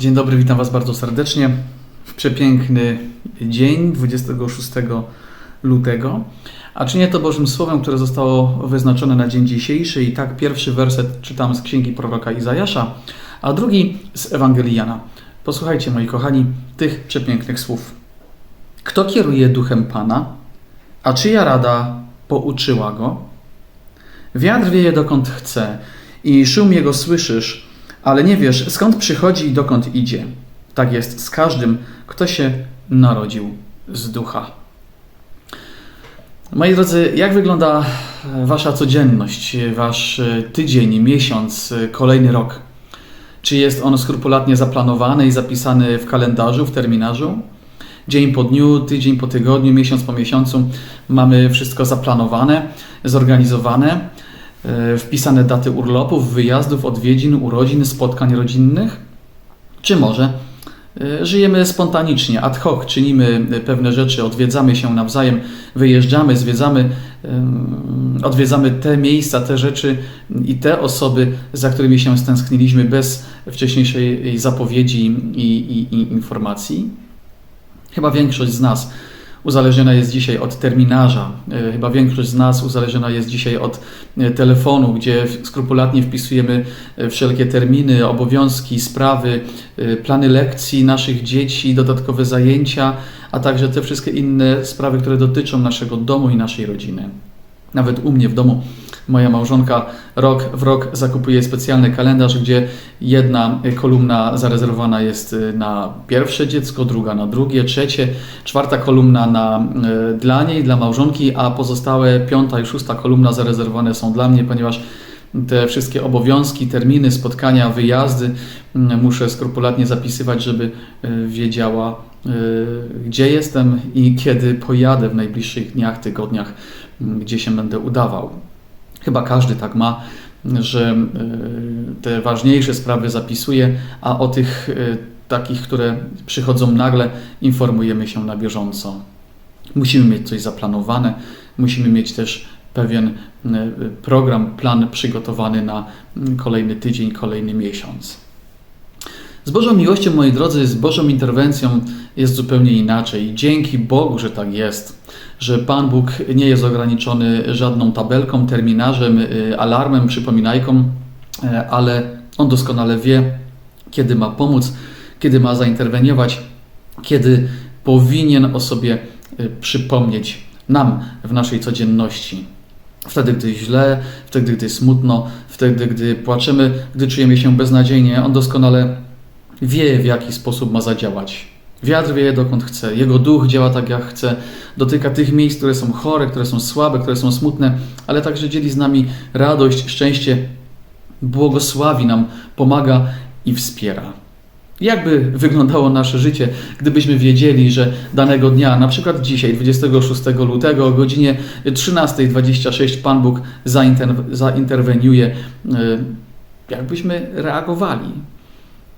Dzień dobry, witam Was bardzo serdecznie w przepiękny dzień 26 lutego. A czynię to Bożym Słowem, które zostało wyznaczone na dzień dzisiejszy. I tak pierwszy werset czytam z księgi proroka Izajasza, a drugi z Ewangelii Jana. Posłuchajcie, moi kochani, tych przepięknych słów. Kto kieruje duchem Pana, a czyja rada pouczyła go? Wiatr wieje dokąd chce i szum jego słyszysz, ale nie wiesz skąd przychodzi i dokąd idzie. Tak jest z każdym, kto się narodził z ducha. Moi drodzy, jak wygląda Wasza codzienność, Wasz tydzień, miesiąc, kolejny rok? Czy jest on skrupulatnie zaplanowany i zapisany w kalendarzu, w terminarzu? Dzień po dniu, tydzień po tygodniu, miesiąc po miesiącu mamy wszystko zaplanowane, zorganizowane, e, wpisane daty urlopów, wyjazdów, odwiedzin, urodzin, spotkań rodzinnych? Czy może e, żyjemy spontanicznie, ad hoc, czynimy pewne rzeczy, odwiedzamy się nawzajem, wyjeżdżamy, zwiedzamy, odwiedzamy te miejsca, te rzeczy i te osoby, za którymi się stęskniliśmy bez wcześniejszej zapowiedzi i, i, i informacji? Chyba większość z nas uzależniona jest dzisiaj od terminarza. E, chyba większość z nas uzależniona jest dzisiaj od e, telefonu, gdzie skrupulatnie wpisujemy e, wszelkie terminy, obowiązki, sprawy, plany lekcji naszych dzieci, dodatkowe zajęcia, a także te wszystkie inne sprawy, które dotyczą naszego domu i naszej rodziny. Nawet u mnie w domu moja małżonka rok w rok zakupuje specjalny kalendarz, gdzie jedna kolumna zarezerwowana jest y, na pierwsze dziecko, druga na drugie, trzecie, czwarta kolumna na, y, dla niej, dla małżonki, a pozostałe piąta i szósta kolumna zarezerwowane są dla mnie, ponieważ te wszystkie obowiązki, terminy, spotkania, wyjazdy mm, muszę skrupulatnie zapisywać, żeby y, wiedziała, gdzie jestem i kiedy pojadę w najbliższych dniach, tygodniach, mm, gdzie się będę udawał. Chyba każdy tak ma, że e, te ważniejsze sprawy zapisuje, a o tych e, takich, które przychodzą nagle, informujemy się na bieżąco. Musimy mieć coś zaplanowane, musimy mieć też pewien program, plan przygotowany na kolejny tydzień, kolejny miesiąc. Z Bożą miłością, moi drodzy, z Bożą interwencją jest zupełnie inaczej. Dzięki Bogu, że tak jest że Pan Bóg nie jest ograniczony żadną tabelką, terminarzem, y, alarmem, przypominajką, y, ale On doskonale wie, kiedy ma pomóc, kiedy ma zainterweniować, kiedy powinien o sobie y, przypomnieć nam w naszej codzienności. Wtedy, gdy źle, wtedy, gdy smutno, wtedy, gdy płaczemy, gdy czujemy się beznadziejnie, On doskonale wie, w jaki sposób ma zadziałać. Wiatr wieje dokąd chce, Jego duch działa tak jak chce, dotyka tych miejsc, które są chore, które są słabe, które są smutne, ale także dzieli z nami radość, szczęście, błogosławi nam, pomaga i wspiera. Jakby wyglądało nasze życie, gdybyśmy wiedzieli, że danego dnia, na przykład dzisiaj, 26 lutego o godzinie 13.26 Pan Bóg zainterweniuje, y, jakbyśmy reagowali,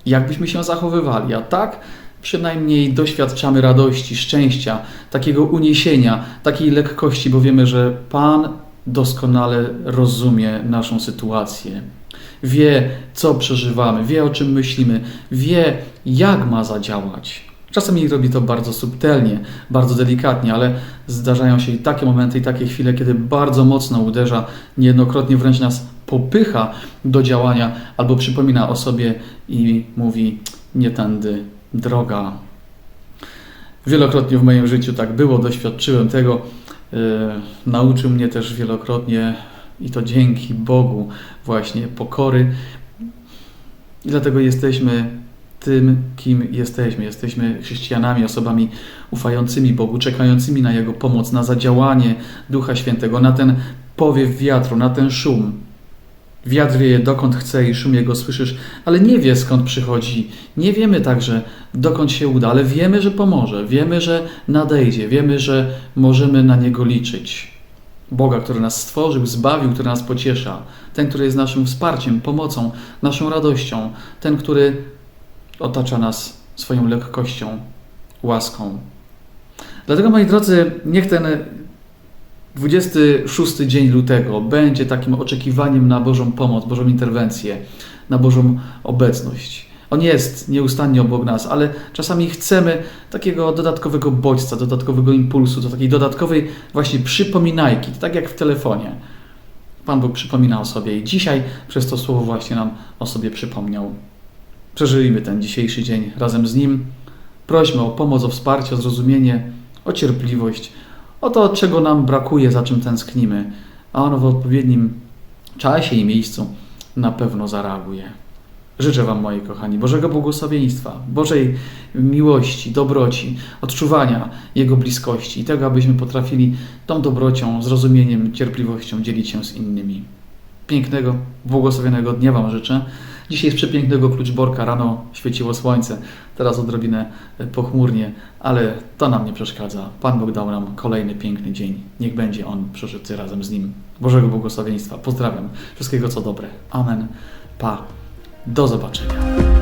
jakbyśmy się zachowywali. A tak przynajmniej doświadczamy radości, szczęścia, takiego uniesienia, takiej lekkości, bo wiemy, że Pan doskonale rozumie naszą sytuację. Wie, co przeżywamy, wie, o czym myślimy, wie, jak ma zadziałać. Czasami robi to bardzo subtelnie, bardzo delikatnie, ale zdarzają się i takie momenty, i takie chwile, kiedy bardzo mocno uderza, niejednokrotnie wręcz nas popycha do działania albo przypomina o sobie i mówi: Nie tędy droga. Wielokrotnie w moim życiu tak było, doświadczyłem tego. Yy, nauczył mnie też wielokrotnie i to dzięki Bogu właśnie pokory. I dlatego jesteśmy tym, kim jesteśmy. Jesteśmy chrześcijanami, osobami ufającymi Bogu, czekającymi na Jego pomoc, na zadziałanie Ducha Świętego, na ten powiew wiatru, na ten szum, Wiatr wieje dokąd chce i szum jego słyszysz, ale nie wie skąd przychodzi. Nie wiemy także dokąd się uda, ale wiemy, że pomoże. Wiemy, że nadejdzie. Wiemy, że możemy na niego liczyć. Boga, który nas stworzył, zbawił, który nas pociesza. Ten, który jest naszym wsparciem, pomocą, naszą radością. Ten, który otacza nas swoją lekkością, łaską. Dlatego, moi drodzy, niech ten 26 dzień lutego będzie takim oczekiwaniem na Bożą pomoc, Bożą interwencję, na Bożą obecność. On jest nieustannie obok nas, ale czasami chcemy takiego dodatkowego bodźca, dodatkowego impulsu, do takiej dodatkowej właśnie przypominajki, tak jak w telefonie. Pan Bóg przypomina o sobie i dzisiaj przez to słowo właśnie nam o sobie przypomniał. Przeżyjmy ten dzisiejszy dzień razem z Nim. Prośmy o pomoc, o wsparcie, o zrozumienie, o cierpliwość, o to, czego nam brakuje, za czym tęsknimy, a ono w odpowiednim czasie i miejscu na pewno zareaguje. Życzę Wam, moi kochani, Bożego błogosławieństwa, Bożej miłości, dobroci, odczuwania Jego bliskości i tego, abyśmy potrafili tą dobrocią, zrozumieniem, cierpliwością dzielić się z innymi. Pięknego, błogosławionego dnia Wam życzę. Dzisiaj jest przepięknego kluczborka, rano świeciło słońce, teraz odrobinę pochmurnie, ale to nam nie przeszkadza. Pan Bóg dał nam kolejny piękny dzień. Niech będzie on przeżyty razem z Nim. Bożego błogosławieństwa. Pozdrawiam. Wszystkiego co dobre. Amen. Pa. Do zobaczenia.